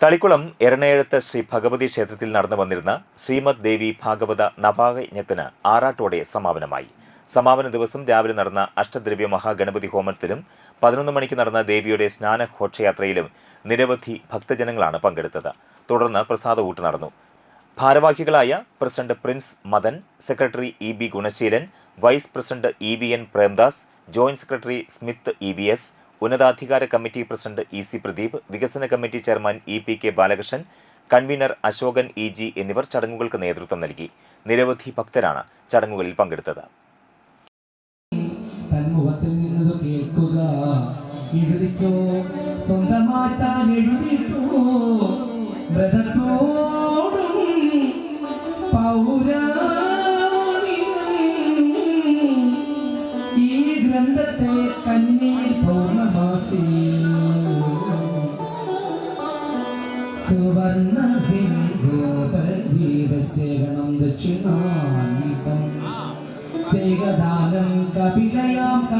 തളിക്കുളം എരണയെഴുത്ത് ശ്രീ ഭഗവതി ക്ഷേത്രത്തിൽ നടന്നു വന്നിരുന്ന ശ്രീമദ് ദേവി ഭാഗവത നവാകയജ്ഞത്തിന് ആറാട്ടോടെ സമാപനമായി. സമാപന ദിവസം രാവിലെ നടന്ന അഷ്ടദ്രവ്യ മഹാഗണപതി ഹോമത്തിലും പതിനൊന്ന് മണിക്ക് നടന്ന ദേവിയുടെ സ്നാന ഘോഷയാത്രയിലും നിരവധി ഭക്തജനങ്ങളാണ് പങ്കെടുത്തത്. തുടർന്ന് പ്രസാദ ഊട്ട് നടന്നു. ഭാരവാഹികളായ president Prince Madan secretary E B Gunaseelan vice president E V N Premdas joint secretary Smith E B S ഉന്നതാധികാര committee president E C Pradeep വികസന committee chairman E P K Balakrishnan convenor Ashokan E G എന്നിവർ ചടങ്ങുകൾക്ക് നേതൃത്വം നൽകി. നിരവധി ഭക്തരാണ് ചടങ്ങുകളിൽ പങ്കെടുത്തത്. ഈ ഗ്രന്ഥത്തെ കേൾക്കുക സുവർണ സിംഹോപരീവച്ചേകണം ദക്ഷിണാനിതം ചെയ്കദാനം കപിലയാം കറക്കും ഗോവിനെ